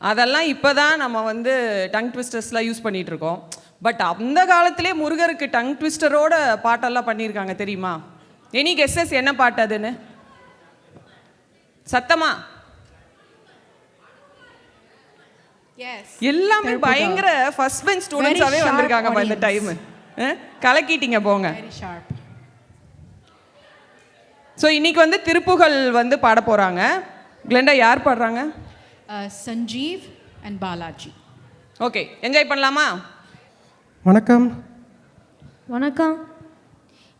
அதெல்லாம் இப்போ தான் நம்ம வந்து டங் ட்விஸ்டர்ஸ்லாம் யூஸ் பண்ணிகிட்ருக்கோம் பட் அந்த காலத்திலே முருகருக்கு டங் ட்விஸ்டரோட பாட்டெல்லாம் பண்ணியிருக்காங்க தெரியுமா? எனி கெஸ்ஸஸ் என்ன பாட்டு அதுன்னு? சத்தமா? எல்லாமே பயங்கர ஃபர்ஸ்ட் பெஞ்ச் ஸ்டூடெண்ட்ஸாவே வந்திருக்காங்க இந்த டைம் கலக்கிட்டீங்க போங்க. ஸோ இன்னைக்கு வந்து திருப்புகள் வந்து பாட போகிறாங்க க்ளெண்டா யார் பாடுறாங்க? Sanjeev and Balaji okay enjoy பண்ணலாமா? வணக்கம். வணக்கம்.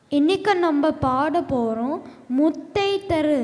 இன்னைக்கு நம்ம பாட போகிறோம் முத்தை தரு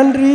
நன்றி.